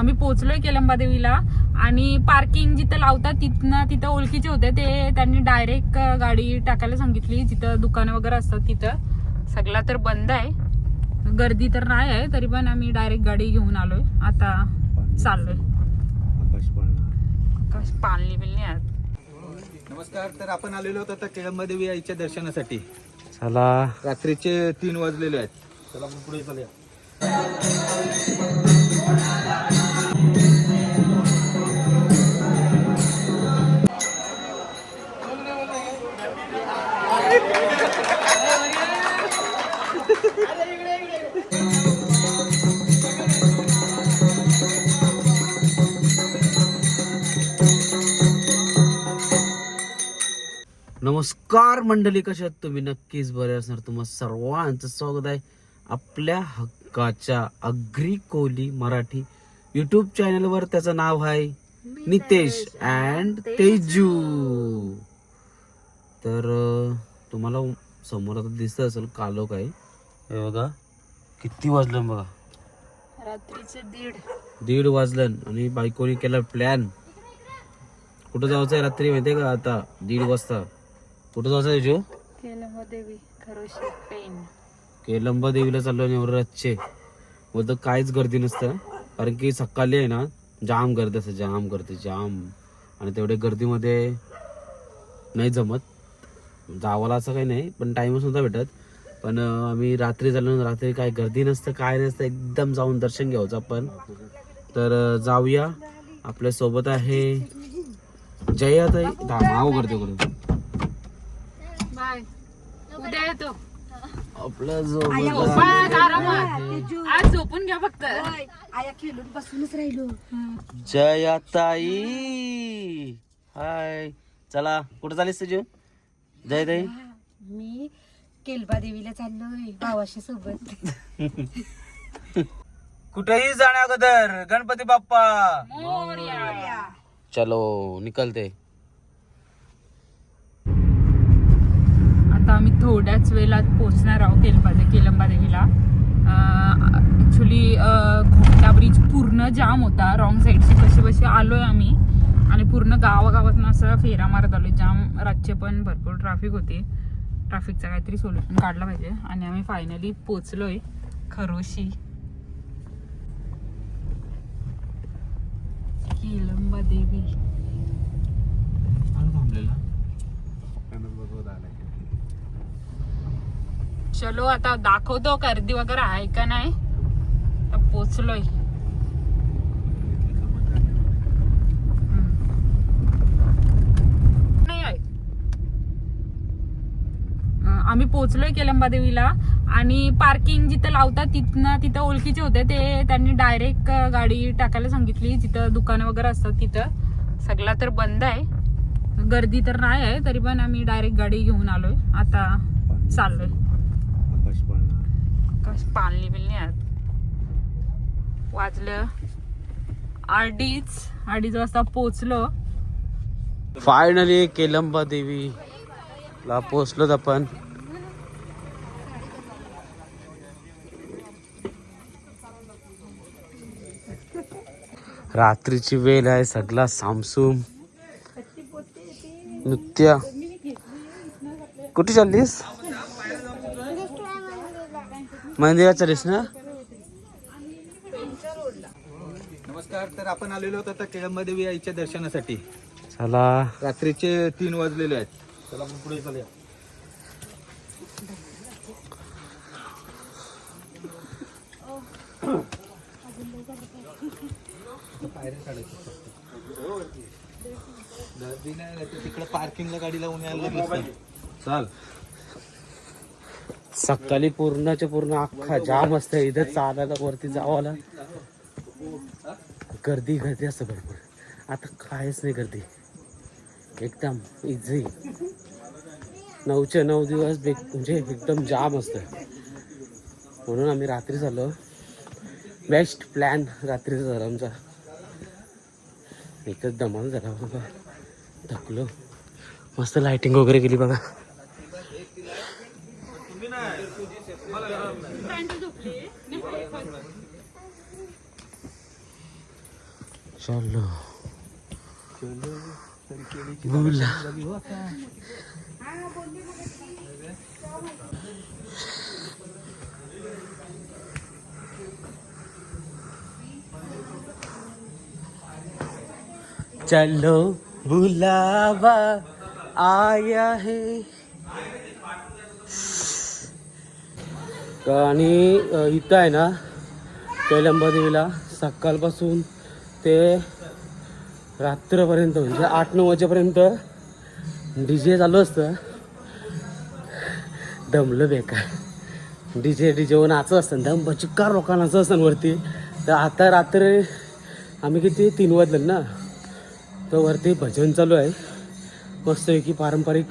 आम्ही पोहोचलोय केलंबा देवीला. आणि पार्किंग जिथं लावतात तिथनं तिथं ओळखीचे होते. ते त्यांनी डायरेक्ट गाडी टाकायला सांगितली. जिथं दुकानं वगैरे असतात तिथं. सगळा तर बंद आहे. गर्दी तर नाही आहे तरी पण आम्ही डायरेक्ट गाडी घेऊन आलोय. आता चाललोय. आकाश पालनी बिलनी आहेत नमस्कार तर आपण आलेलो होतो आता केळंबादेवी आईच्या दर्शनासाठी. चला. रात्रीचे तीन वाजलेले आहेत. चला आपण पुढे चालूया. नमस्कार मंडळी कशा आहात तुम्ही? नक्कीच बरे असणार. तुम्हा सर्वांचं स्वागत आहे आपल्या हक्काच्या अग्री कोहली मराठी युट्यूब चॅनलवर त्याचं नाव आहे नितेश अँड तेजू. तर तुम्हाला समोर आता दिसत असेल कालोख आहे हे बघा किती वाजलं बघा. रात्रीचे दीड. दीड वाजलं आणि बायकोनी केला प्लॅन कुठं जायचं आहे रात्री माहितीये का आता? दीड वाजता. कुठं जायचं आहे तेजू केलंबा देवी खरोशी पेन केलंबा देवीला चाललो नवरातचे बोलतो काहीच गर्दी नसतं. कारण की सकाळी आहे ना जाम गर्दी असते जाम गर्दी जाम. आणि तेवढ्या गर्दीमध्ये नाही जमत. जावाला असं काही नाही पण टाईमच नव्हता भेटत. पण आम्ही रात्री झालो रात्री काय गर्दी नसतं काय नसतं एकदम जाऊन दर्शन घ्यायचं आपण. तर जाऊया. आपल्यासोबत आहे जयाताई. माव गर्दी करून. उद्या येतो. आपला जो आरामात. आज झोपून घ्या फक्त. आया खेळून बसूनच राहिलो. जयाताई हाय. चला कुठं चालीस तुझी जयताई मी केलबा देवीला चाललोय भावाशी सोबत. कुठेही जाण्या अगोदर गणपती बाप्पा. मोरया. चलो निकलते. थोड्याच वेळात पोचणार आहोत केलंबादे केलंबा देवीला ॲक्च्युली घोटा ब्रिज पूर्ण जाम होता रॉंग साईडची कसे बसे आहे आम्ही. आणि पूर्ण गावागावातनं असं फेरा मारत आलो जाम रातचे पण भरपूर ट्रॅफिक होती. ट्रॅफिकचा काहीतरी सोल्युशन काढला पाहिजे. आणि आम्ही फायनली पोचलो आहे खरोशी. केलंबा देवी थांबलेला. चलो आता दाखवतो गर्दी वगैरे आहे का नाही. पोचलोय. नाही आम्ही पोचलोय केलंबा देवीला. आणि पार्किंग जिथं लावतात तिथनं तिथं ओळखीचे होते. ते त्यांनी डायरेक्ट गाडी टाकायला सांगितली. जिथं दुकानं वगैरे असतात तिथं. सगळा तर बंद आहे. गर्दी तर नाही आहे तरी पण आम्ही डायरेक्ट गाडी घेऊन आलोय. आता चाललोय. आकाश पालनी बिलनी आहेत वाजलं. अडीच अडीच वाजता पोचलो. फायनली केलंबा देवी ला पोचलोत आपण. रात्रीची वेळ आहे सगळा सामसूम. नृत्य. कुठे चाललीस? मंदिरात चाललीस ना? नमस्कार तर आपण आलेलो होतो आता केळंबादेवी आईच्या दर्शनासाठी. चला. रात्रीचे तीन वाजलेले आहेत. चला आपण पुढे चालूया. नाही तर तिकडे पार्किंगला गाडी लावून यायला लागली चाल. सकाळी पूर्णच्या पूर्ण अख्खा जाम असतं इथं चालायला वरती जावाला गर्दी गर्दी असतं भरपूर. आता काहीच नाही गर्दी. एकदम इझी नऊचे नऊ दिवस बे म्हणजे एकदम जाम असतं म्हणून आम्ही रात्री झालो बेस्ट प्लॅन रात्रीचा झाला आमचा. एकच धमाल झाला. बघा. थकलो मस्त लायटिंग वगैरे केली बघा. चलो बोला चलो बुलावा आया है। आणि इथं आहे ना कैलंबादेवीला सकाळपासून ते रात्रपर्यंत म्हणजे आठ नऊ वाजेपर्यंत डी जे चालू असतं. दमलं बेकार. डी जे डी जेवर नाचत असतं. दम बचिकार लोकांना नाचत असतं वरती. तर आता रात्री आम्ही किती? तीन वाजले ना. तर वरती भजन चालू आहे. मस्तपैकी पारंपरिक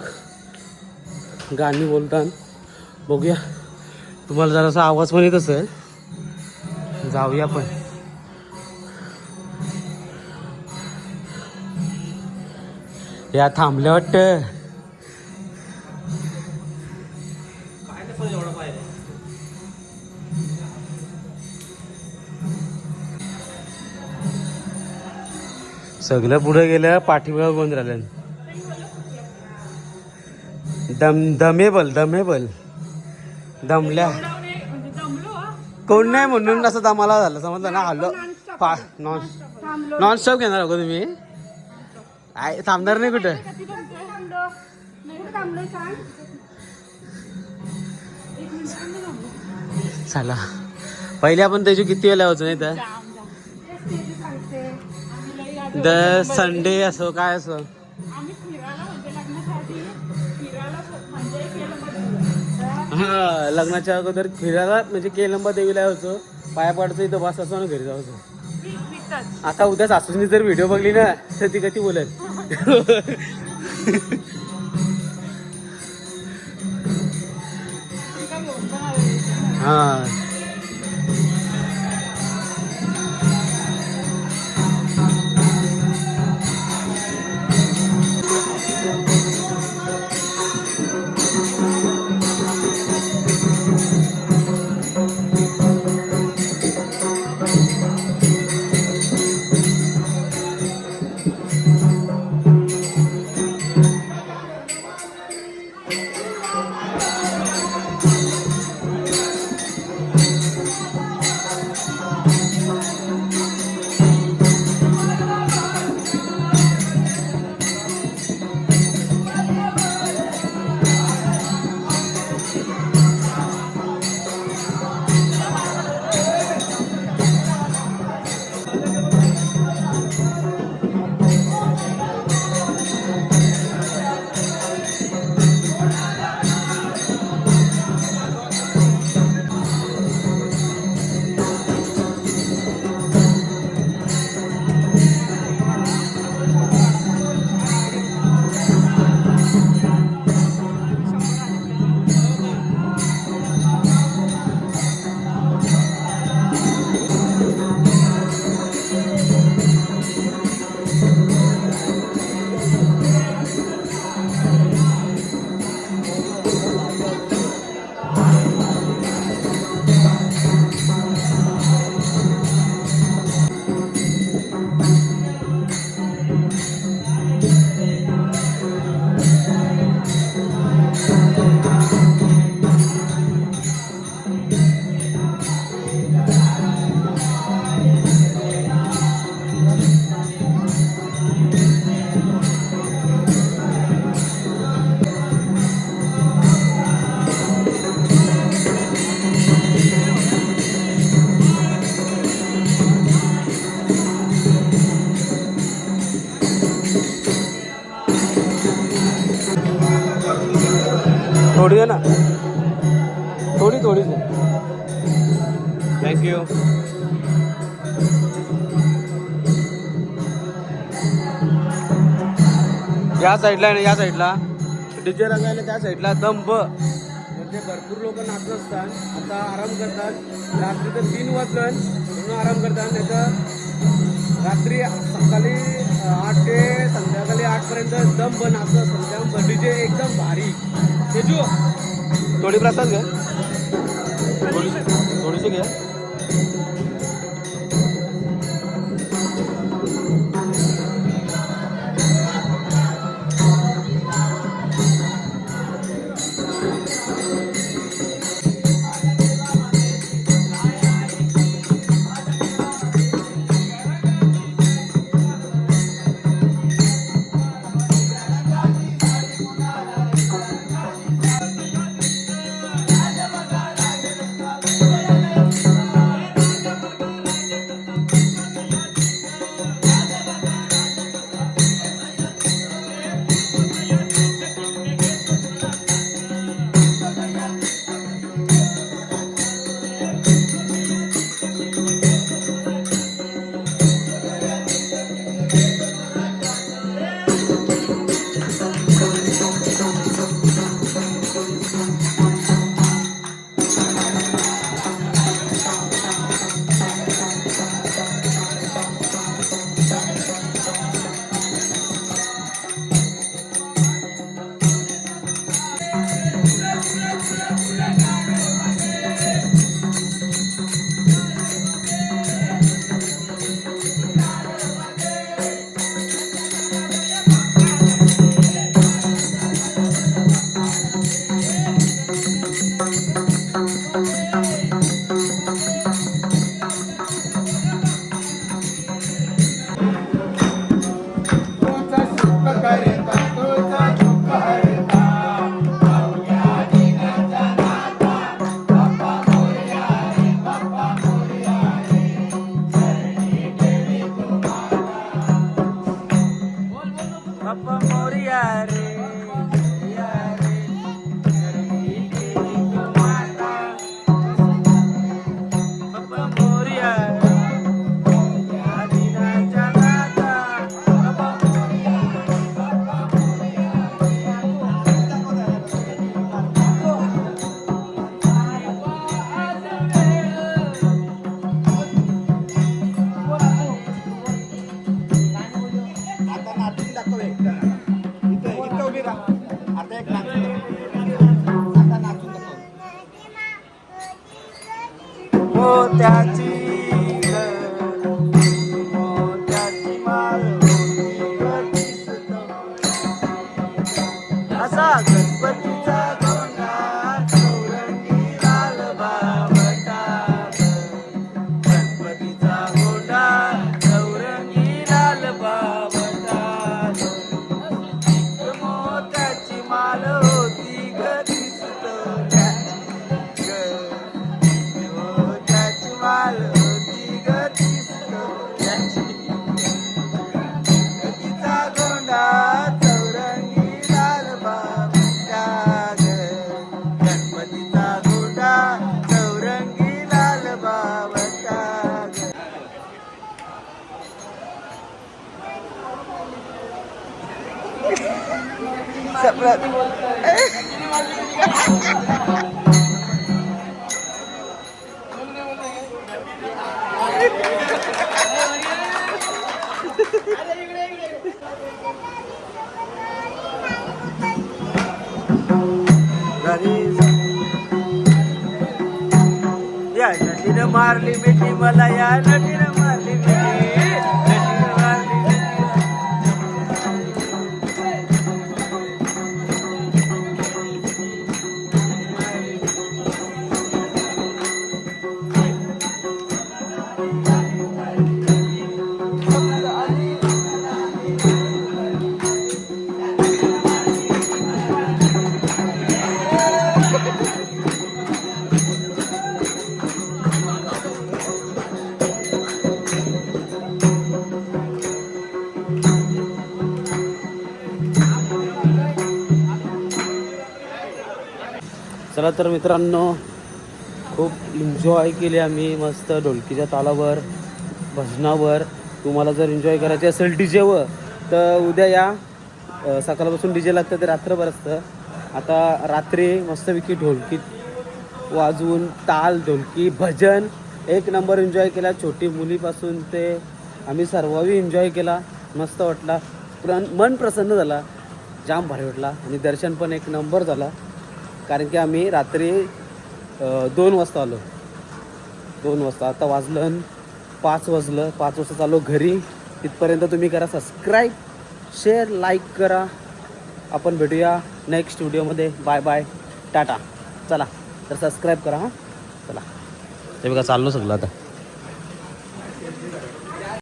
गाणी बोलतात. बघूया. तुम्हाला जरासा आवाज पण येत असेल. जाऊया पण या थांबल्या वाटतं. सगळं पुढे गेलं पाठीमागं गोंध राहिलं? दम दमेबल दमेबल. दमल्या. कोण नाही म्हणून असं दमाला झालं. समजलं ना? हल्लो पा नॉन नॉन स्टॉप घेणार का तुम्ही? आय थांबणार नाही कुठं? चला. पहिले आपण त्याची किती वेळा होतो नाही तर? द संडे असो काय असो. हां लग्नाच्या अगोदर फिरायला म्हणजे केलंबा देवीला यायचो. पाया पडतो इथं बस असतो ना घरी जायचो आता उद्या सासूनी जर व्हिडिओ बघली ना तर ती कधी बोलेल? हा. थोडी आहे ना. थोडी थोडीच थँक्यू या साईडला आहे ना या साईडला डीजे रंगायला त्या साईडला दंब म्हणजे भरपूर लोक नाचत असतात. आता आराम करतात. रात्री तर तीन वाजलं म्हणून आराम करतात. तर रात्री सकाळी आठ ते संध्याकाळी आठपर्यंत दंब नाचत असतात. त्यामुळे डीजे एकदम भारी. थोडी प्रसाद घ्या थोडी थोडीशी घ्या That's it. या नदीनं मारली मिठी मला या नदीनं चला तर मित्रांनो खूप एन्जॉय केले आम्ही मस्त ढोलकीच्या तालावर भजनावर. तुम्हाला जर एन्जॉय करायचे असेल डी जेवर तर उद्या या. सकाळपासून डी जे लागतं ते रात्रभर असतं. आता रात्री मस्तपैकी ढोलकीत वाजवून ताल ढोलकी भजन एक नंबर एन्जॉय केला. छोटी मुलीपासून ते आम्ही सर्वही एन्जॉय केला. मस्त वाटला. प्र मन प्रसन्न झाला. जाम भारी वाटला. आणि दर्शन पण एक नंबर झाला. कारण की आम्ही रात्री दोन वाजता आलो. दोन वाजता. आता वाजलं पाच वाजलं. पाच वाजता चाललो घरी. तिथपर्यंत तुम्ही करा सबस्क्राईब शेअर लाईक करा. आपण भेटूया नेक्स्ट व्हिडिओमध्ये बाय बाय टाटा. चला. तर सबस्क्राईब करा हां. चला. ते बघा चाललो सगळं आता.